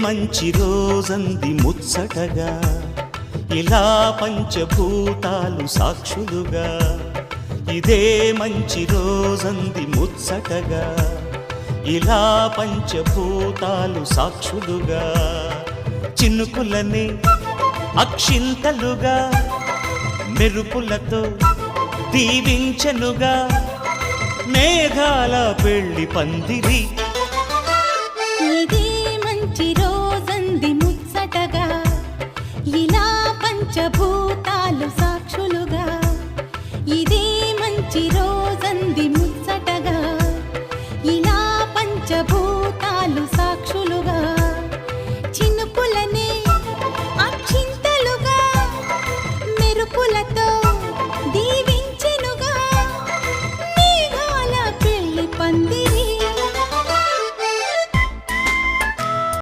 మంచి రోజంది ముచ్చటగా. ఇలా పంచభూతాలు సాక్షులుగా. ఇదే మంచి రోజంది ముచ్చటగా. ఇలా పంచభూతాలు సాక్షులుగా. చినుకులని అక్షింతలుగా. మెరుపులతో దీవించనుగా. మేఘాల పెళ్ళి పందిరి పంచభూతాలు సాక్షులుగా. ఇదే మంచి రోజంది ముచ్చటగా. ఇలా పంచభూతాలు సాక్షులు